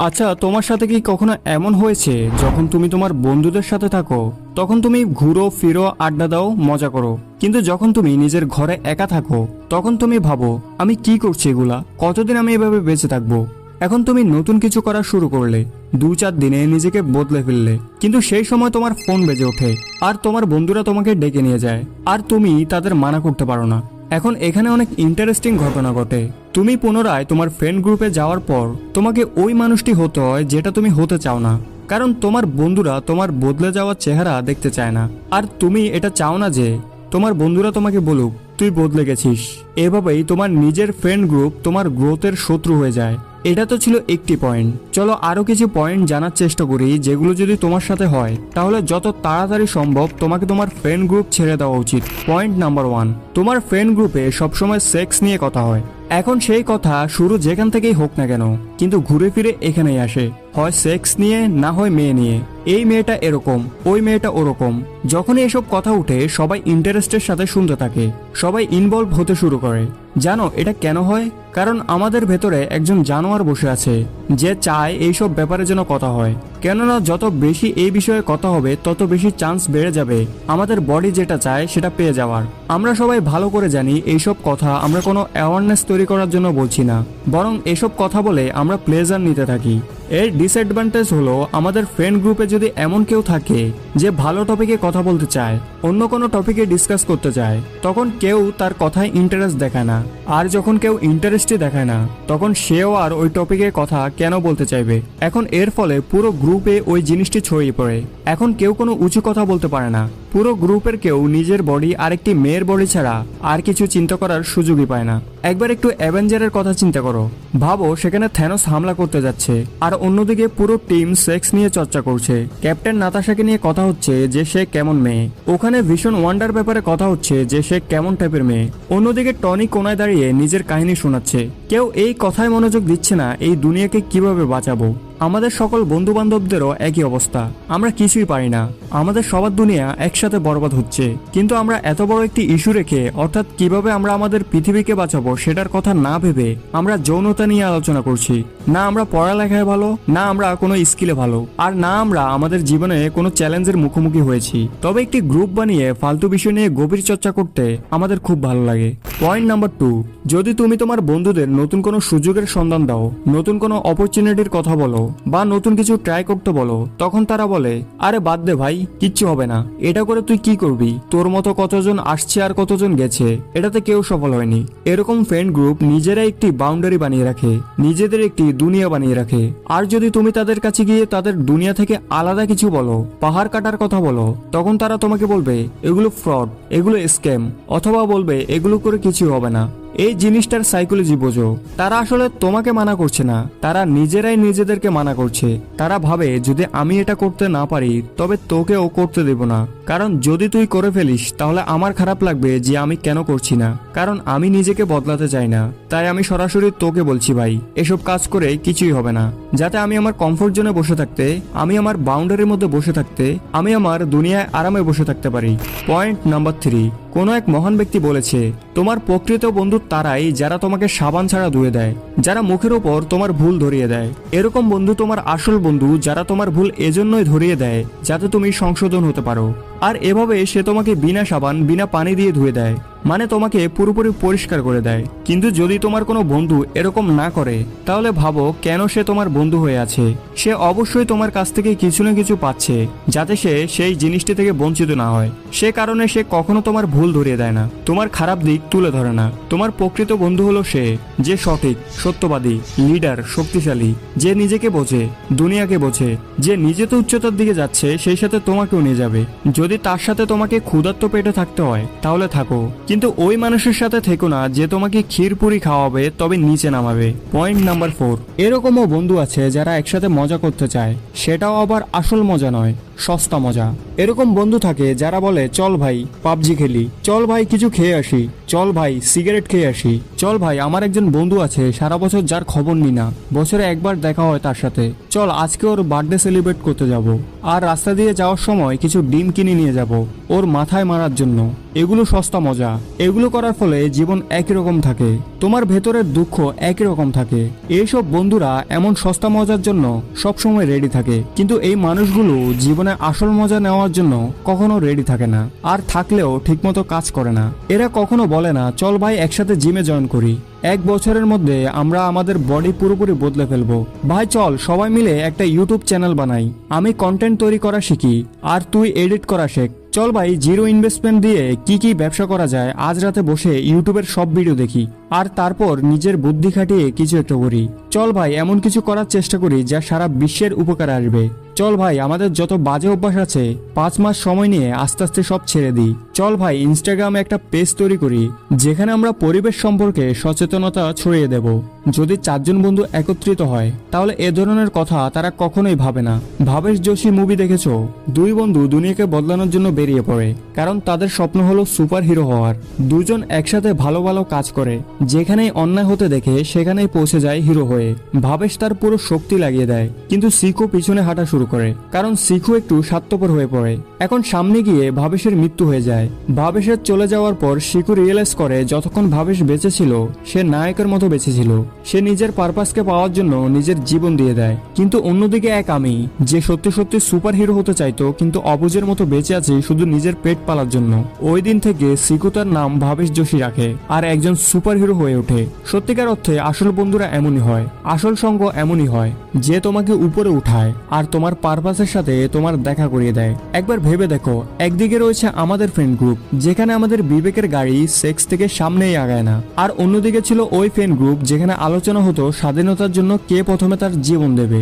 আচ্ছা তোমার সাথে কি কখনো এমন হয়েছে যখন তুমি তোমার বন্ধুদের সাথে থাকো? তখন তুমি ঘুরো, ফিরো, আড্ডা দাও, মজা করো। কিন্তু যখন তুমি নিজের ঘরে একা থাকো, তখন তুমি ভাবো, আমি কি করছি এগুলা? কতদিন আমি এভাবে বেঁচে থাকব? এখন তুমি নতুন কিছু করা শুরু করলে। দু চার দিনে নিজেকে বদলে ফেললে। কিন্তু সেই সময় তোমার ফোন বেজে ওঠে। আর তোমার বন্ধুরা তোমাকে ডেকে নিয়ে যায়। আর তুমি তাদের মানা করতে পারো না। এখন এখানে অনেক ইন্টারেস্টিং ঘটনা ঘটে। তুমি পুনরায় তোমার ফ্রেন্ড গ্রুপে যাওয়ার পর তোমাকে ওই মানুষটি হতে হয় যেটা তুমি হতে চাও না। কারণ তোমার বন্ধুরা তোমার বদলে যাওয়ার চেহারা দেখতে চায় না। আর তুমি এটা চাও না যে তোমার বন্ধুরা তোমাকে বলুক, তুই বদলে গেছিস। এভাবেই তোমার নিজের ফ্রেন্ড গ্রুপ তোমার গ্রোথের শত্রু হয়ে যায়। এটা তো ছিল একটি পয়েন্ট চলো আরও কিছু পয়েন্ট জানার চেষ্টা করি, যেগুলো যদি তোমার সাথে হয়। তাহলে যত তাড়াতাড়ি সম্ভব তোমাকে তোমার ফ্রেন্ড গ্রুপ ছেড়ে দেওয়া উচিত। পয়েন্ট নাম্বার ওয়ান তোমার ফ্রেন্ড গ্রুপে সবসময় সেক্স নিয়ে কথা হয়। এখন সেই কথা শুরু যেখান থেকেই হোক না কেন, কিন্তু ঘুরে ফিরে এখানেই আসে। হয় সেক্স নিয়ে, না হয় মেয়ে নিয়ে। এই মেয়েটা এরকম, ওই মেয়েটা ওরকম। যখনই এসব কথা উঠে, সবাই ইন্টারেস্টের সাথে শুনতে থাকে। সবাই ইনভলভ হতে শুরু করে। জানো, এটা কেন হয়? কারণ আমাদের ভেতরে একজন জানোয়ার বসে আছে, যে চায় এইসব ব্যাপারে যেন কথা হয়। কেননা, যত বেশি এই বিষয়ে কথা হবে, তত বেশি চান্স বেড়ে যাবে। আমাদের বডি যেটা চায়, সেটা পেয়ে যাওয়ার। আমরা সবাই ভালো করে জানি, এইসব কথা আমরা কোনো অ্যাওয়ারনেস তৈরি করার জন্য বলছি না। বরং এসব কথা বলে আমরা প্লেজার নিতে থাকি। এর ডিসঅ্যাডভান্টেজ হলো আমাদের ফ্রেন্ড গ্রুপে যদি এমন কেউ থাকে যে ভালো টপিকে কথা বলতে চায়, অন্য কোনো টপিকে ডিসকাস করতে চায়, তখন কেউ তার কথায় ইন্টারেস্ট দেখায় না। আর যখন কেউ ইন্টারেস্টই দেখায় না, তখন সেও আর ওই টপিকে কথা কেন বলতে চাইবে? এখন এর ফলে পুরো গ্রুপে ওই জিনিসটি ছড়িয়ে পড়ে। এখন কেউ কোনো উঁচু কথা বলতে পারে না। পুরো গ্রুপের কেউ নিজের বডি আরেকটি মেয়ের বডি ছাড়া আর কিছু চিন্তা করার সুযোগই পায় না। একবার একটু অ্যাভেঞ্জারের কথা চিন্তা করো। ভাবো, সেখানে থ্যানোস হামলা করতে যাচ্ছে আর অন্যদিকে পুরো টিম সেক্স নিয়ে চর্চা করছে। ক্যাপ্টেন নাতাশাকে নিয়ে কথা হচ্ছে যে সে কেমন মেয়ে। ওখানে ভীষণ ওয়ান্ডার ব্যাপারে কথা হচ্ছে যে সে কেমন টাইপের মেয়ে। অন্যদিকে টনি কোনায় দাঁড়িয়ে নিজের কাহিনী শোনাচ্ছে। কেউ এই কথায় মনোযোগ দিচ্ছে না এই দুনিয়াকে কীভাবে বাঁচাবো। আমাদের সকল বন্ধু বান্ধবদেরও একই অবস্থা। আমরা কিছুই পারি না। আমাদের সবার দুনিয়া একসাথে বরবাদ হচ্ছে। কিন্তু আমরা এত বড় একটি ইস্যু রেখে, অর্থাৎ কীভাবে আমরা আমাদের পৃথিবীকে বাঁচাবো সেটার কথা না ভেবে আমরা যৌনতা নিয়ে আলোচনা করছি। না আমরা পড়ালেখায় ভালো, না আমরা কোনো স্কিলে ভালো, আর না আমরা আমাদের জীবনে কোনো চ্যালেঞ্জের মুখোমুখি হয়েছি। তবে একটি গ্রুপ বানিয়ে ফালতু বিষয় নিয়ে গভীর চর্চা করতে আমাদের খুব ভালো লাগে। পয়েন্ট নাম্বার টু যদি তুমি তোমার বন্ধুদের নতুন কোনো সুযোগের সন্ধান দাও, নতুন কোনো অপরচুনিটির কথা বলো, বা নতুন কিছু ট্রাই করতে বলো, তখন তারা বলে, আরে বাদ দে ভাই, কিচ্ছু হবে না। এটা করে তুই কি করবি? তোর মতো কতজন আসছে আর কতজন গেছে? এটাতে কেউ সফল হয়নি। এরকম ফ্রেন্ড গ্রুপ নিজেরা একটি বাউন্ডারি বানিয়ে রাখে, নিজেদের একটি দুনিয়া বানিয়ে রাখে। আর যদি তুমি তাদের কাছে গিয়ে তাদের দুনিয়া থেকে আলাদা কিছু বলো, পাহাড় কাটার কথা বলো, তখন তারা তোমাকে বলবে, এগুলো ফ্রড এগুলো স্ক্যাম অথবা বলবে, এগুলো করে কিছু হবে না। এই জিনিসটার সাইকোলজি বোঝো। তারা আসলে তোমাকে মানা করছে না। তারা নিজেরাই নিজেদেরকে মানা করছে। তারা ভাবে, যদি আমি এটা করতে না পারি, তবে তোকে ও করতে দেব না। কারণ যদি তুই করে ফেলিস, তাহলে আমার খারাপ লাগবে যে আমি কেন করছি না। কারণ আমি নিজেকে বদলাতে চাই না। তাই আমি সরাসরি তোকে বলছি, ভাই, এসব কাজ করে কিছুই হবে না। যাতে আমি আমার কমফোর্ট জোনে বসে থাকতে, আমি আমার বাউন্ডারির মধ্যে বসে থাকতে, আমি আমার দুনিয়ায় আরামে বসে থাকতে পারি। পয়েন্ট নাম্বার থ্রি কোনো এক মহান ব্যক্তি বলেছে, তোমার প্রকৃত বন্ধু তারাই যারা তোমাকে সাবান ছাড়া ধুয়ে দেয়, যারা মুখের ওপর তোমার ভুল ধরিয়ে দেয়। এরকম বন্ধু তোমার আসল বন্ধু যারা তোমার ভুল এজন্যই ধরিয়ে দেয়, যাতে তুমি সংশোধন হতে পারো। আর এভাবে সে তোমাকে বিনা সাবান, বিনা পানি দিয়ে ধুয়ে দেয়। মানে তোমাকে পুরোপুরি পরিষ্কার করে দেয়। কিন্তু যদি তোমার কোনো বন্ধু এরকম না করে, তাহলে ভাবো কেন সে তোমার বন্ধু হয়ে আছে। সে অবশ্যই তোমার কাছ থেকে কিছু না কিছু পাচ্ছে, যাতে সে সেই জিনিসটি থেকে বঞ্চিত না হয়। সে কারণে সে কখনো তোমার ভুল ধরিয়ে দেয় না। তোমার খারাপ দিক তুলে ধরে না। তোমার প্রকৃত বন্ধু হলো সে, যে সঠিক, সত্যবাদী লিডার শক্তিশালী, যে নিজেকে বোঝে, দুনিয়াকে বোঝে, যে নিজে তো উচ্চতার দিকে যাচ্ছে, সেই সাথে তোমাকেও নিয়ে যাবে। যদি তার সাথে তোমাকে ক্ষুধার্ত পেটে থাকতে হয়, তাহলে থাকো। কিন্তু ওই মানুষের সাথে থেকো না যে তোমাকে ক্ষীরপুরি খাওয়াবে, তবে নিচে নামাবে। পয়েন্ট নাম্বার ফোর এরকমও বন্ধু আছে যারা একসাথে মজা করতে চায়। সেটাও আবার আসল মজা নয়। সস্তা মজা। এরকম বন্ধু থাকে যারা বলে, চল ভাই, পাবজি খেলি। চল ভাই, কিছু খেয়ে আসি। চল ভাই, সিগারেট খেয়ে আসি। চল ভাই, আমার একজন বন্ধু আছে, সারা বছর যার খবর নি না। বছরে একবার দেখা হয় তার সাথে। চল, আজকে ওর বার্থডে সেলিব্রেট করতে যাব। আর রাস্তা দিয়ে যাওয়ার সময় কিছু ডিম কিনে নিয়ে যাব, ওর মাথায় মারার জন্য। এগুলো সস্তা মজা। এগুলো করার ফলে জীবন একই রকম থাকে। তোমার ভেতরের দুঃখ একই রকম থাকে। এইসব বন্ধুরা এমন সস্তা মজার জন্য সবসময় রেডি থাকে। কিন্তু এই মানুষগুলো জীবনে আসল মজা নেওয়ার জন্য কখনো রেডি থাকে না, আর থাকলেও ঠিকমতো কাজ করে না। এরা কখনো বলে না, চল ভাই একসাথে জিমে জয়েন করি। এক বছরের মধ্যে আমরা আমাদের বডি পুরোপুরি বদলে ফেলব। ভাই, চল, সবাই মিলে একটা ইউটিউব চ্যানেল বানাই। আমি কন্টেন্ট তৈরি করা শিখি, আর তুই এডিট করা শেখ। চল ভাই জিরো ইনভেস্টমেন্ট দিয়ে কি কি ব্যবসা করা যায়, আজ রাতে বসে ইউটিউবের সব ভিডিও দেখি। আর তারপর নিজের বুদ্ধি খাটিয়ে কিছু একটা করি। চল ভাই, এমন কিছু করার চেষ্টা করি যা সারা বিশ্বের উপকার আসবে। চল ভাই, আমাদের যত বাজে অভ্যাস আছে, পাঁচ মাস সময় নিয়ে আস্তে আস্তে সব ছেড়ে দিই। চল ভাই ইনস্টাগ্রামে একটা পেজ তৈরি করি, যেখানে আমরা পরিবেশ সম্পর্কে সচেতনতা ছড়িয়ে দেব। যদি চারজন বন্ধু একত্রিত হয়, তাহলে এ ধরনের কথা তারা কখনোই ভাবে না। ভাবেশ যোশী মুভি দেখেছ? দুই বন্ধু দুনিয়াকে বদলানোর জন্য বেরিয়ে পড়ে, কারণ তাদের স্বপ্ন হলো সুপার হিরো হওয়ার। দুজন একসাথে ভালো ভালো কাজ করে যেখানেই অন্যায় হতে দেখে, সেখানেই পৌঁছে যায় হিরো হয়ে। ভাবেশ তার পুরো শক্তি লাগিয়ে দেয়, কিন্তু সিকো পিছনে হাঁটা শুরু করে, কারণ সিকু একটু স্বার্থপর হয়ে পড়ে। এখন সামনে গিয়ে ভাবেশের মৃত্যু হয়ে যায়। ভাবেশের চলে যাওয়ার পর শিকু রিয়েলাইজ করে, যতক্ষণ ভাবেশ বেঁচে ছিল, সে নায়কের মতো বেঁচে ছিল। সে নিজের পারপাসকে পাওয়ার জন্য নিজের জীবন দিয়ে দেয়। কিন্তু অন্যদিকে এক আমি, যে সত্যি সত্যি সুপার হিরো হতে চাইতো, কিন্তু অবুজের মতো বেঁচে আছে শুধু নিজের পেট পালার জন্য। ওই দিন থেকে সিকু তার নাম ভাবেশ যোশী রাখে, আর একজন সুপার হিরো হয়ে ওঠে। সত্যিকার অর্থে আসল বন্ধুরা এমনই হয়, আসল সঙ্গ এমনই হয়, যে তোমাকে উপরে উঠায় আর তোমার পারপাসের সাথে তোমার দেখা করিয়ে দেয়। একবার ভেবে দেখো, একদিকে রয়েছে আমাদের ফ্রেন্ড গ্রুপ যেখানে আমাদের বিবেকের গাড়ি সেক্স থেকে সামনেই আগায় না। আর অন্যদিকে ছিল ওই ফ্রেন্ড গ্রুপ যেখানে আলোচনা হতো স্বাধীনতার জন্য কে প্রথমে তার জীবন দেবে।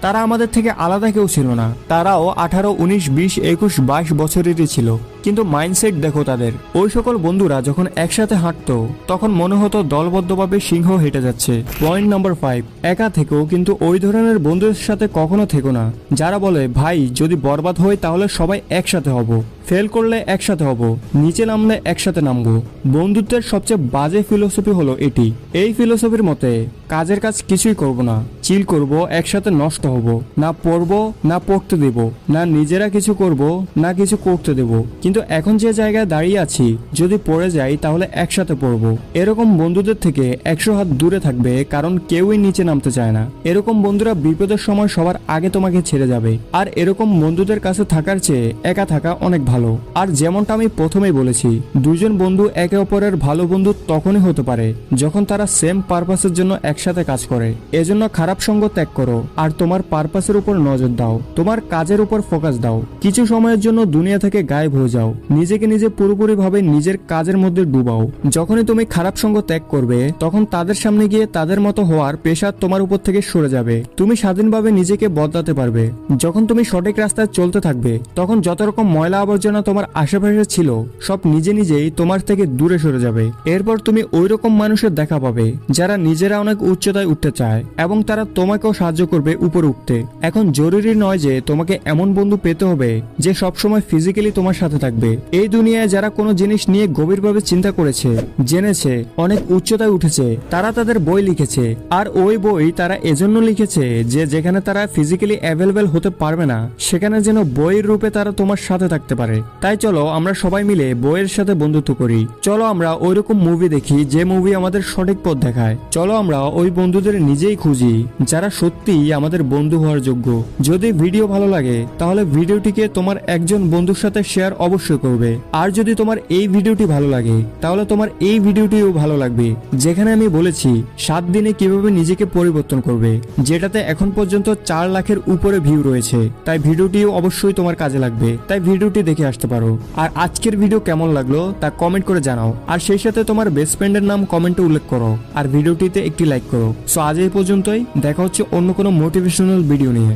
তারা আমাদের থেকে আলাদা কেউ ছিল না। তারাও আঠারো, উনিশ, বিশ, একুশ, বাইশ বছরেরই ছিল। কিন্তু মাইন্ডসেট দেখো তাদের। ওই সকল বন্ধুরা যখন একসাথে হাঁটতো, তখন মনে হতো দলবদ্ধভাবে সিংহ হেঁটে যাচ্ছে। পয়েন্ট নাম্বার ফাইভ একা থেকেও কিন্তু ওই ধরনের বন্ধুদের সাথে কখনো থেকো না। যারা বলে, ভাই, যদি বরবাদ হয় তাহলে সবাই একসাথে হব। ফেল করলে একসাথে হব। নিচে নামলে একসাথে নামবো। বন্ধুত্বের সবচেয়ে বাজে ফিলোসফি হলো এটি। এই ফিলোসফির মতে, কাজের কাজ কিছুই করব না। চিল করব, একসাথে নষ্ট হব। না পড়ব, না পড়তে দেব। না নিজেরা কিছু করব, না কিছু করতে দেব। কিন্তু এখন যে জায়গায় দাঁড়িয়ে আছি, যদি পড়ে যাই তাহলে একসাথে পড়ব। এরকম বন্ধুদের থেকে একশো হাত দূরে থাকবে, কারণ কেউই নিচে নামতে চায় না। এরকম বন্ধুরা বিপদের সময় সবার আগে তোমাকে ছেড়ে যাবে। আর এরকম বন্ধুদের কাছে থাকার চেয়ে একা থাকা অনেক ভালো। আর যেমনটা আমি প্রথমেই বলেছি দুজন বন্ধু একে অপরের ভালো বন্ধু তখনই হতে পারে, যখন তারা সেম পারপাসের জন্য একসাথে কাজ করে। এজন্য খারাপ সঙ্গ ত্যাগ করো, আর তোমার পারপাসের উপর নজর দাও। তোমার কাজের উপর ফোকাস দাও। কিছু সময়ের জন্য দুনিয়া থেকে গায়েব হয়ে যাও। নিজেকে নিজে পুরোপুরি ভাবে নিজের কাজের মধ্যে ডুবাও। যখনই তুমি খারাপ সঙ্গ ত্যাগ করবে, তখন তাদের সামনে গিয়ে তাদের মতো হওয়ার পেশা তোমার উপর থেকে সরে যাবে। তুমি স্বাধীনভাবে নিজেকে বদলাতে পারবে। যখন তুমি সঠিক রাস্তায় চলতে থাকবে, তখন যত রকম ময়লা আবর্জনা তোমার আশেপাশে ছিল, সব নিজে নিজেই তোমার থেকে দূরে সরে যাবে। এরপর তুমি ওই রকম মানুষের দেখা পাবে, যারা নিজেরা অনেক উচ্চতায় উঠতে চায় এবং তারা তোমাকেও সাহায্য করবে উপরে উঠতে। এখন জরুরি নয় যে তোমাকে এমন বন্ধু পেতে হবে, যে সবসময় ফিজিক্যালি তোমার সাথে থাকবে। এই দুনিয়ায় যারা কোনো জিনিস নিয়ে গভীরভাবে চিন্তা করেছে, জেনেছে, অনেক উচ্চতায় উঠেছে, তারা তাদের বই লিখেছে। আর ওই বই তারা এজন্য লিখেছে যে যেখানে তারা ফিজিক্যালি অ্যাভেলেবেল হতে পারবে না, সেখানে যেন বইয়ের রূপে তারা তোমার সাথে থাকতে পারে। তাই চলো আমরা সবাই মিলে বইয়ের সাথে বন্ধুত্ব করি। চলো আমরা ওইরকম মুভি দেখি যে মুভি আমাদের সঠিক পথ দেখায়। চলো আমরা ওই বন্ধুদের নিজেই খুঁজি, যারা সত্যিই আমাদের বন্ধু হওয়ার যোগ্য। যদি ভিডিও ভালো লাগে, তাহলে ভিডিওটিকে তোমার একজন বন্ধুর সাথে শেয়ার অবশ্যই করবে। আর যদি তোমার এই ভিডিওটি ভালো লাগে, তাহলে তোমার এই ভিডিওটিও ভালো লাগবে। যেখানে আমি বলেছি, সাত দিনে কীভাবে নিজেকে পরিবর্তন করবে, যেটাতে এখন পর্যন্ত চার লাখের উপরে ভিউ রয়েছে। তাই ভিডিওটিও অবশ্যই তোমার কাজে লাগবে। তাই ভিডিওটি দেখে আসতে পারো। আর আজকের ভিডিও কেমন লাগল, তা কমেন্ট করে জানাও। আর সেই সাথে তোমার বেস্ট ফ্রেন্ডের নাম কমেন্টে উল্লেখ করো। আর ভিডিওটিতে একটি লাইক করো। সো আজ এই পর্যন্তই। দেখা হচ্ছে অন্য কোনো মোটিভেশনাল ভিডিও নিয়ে।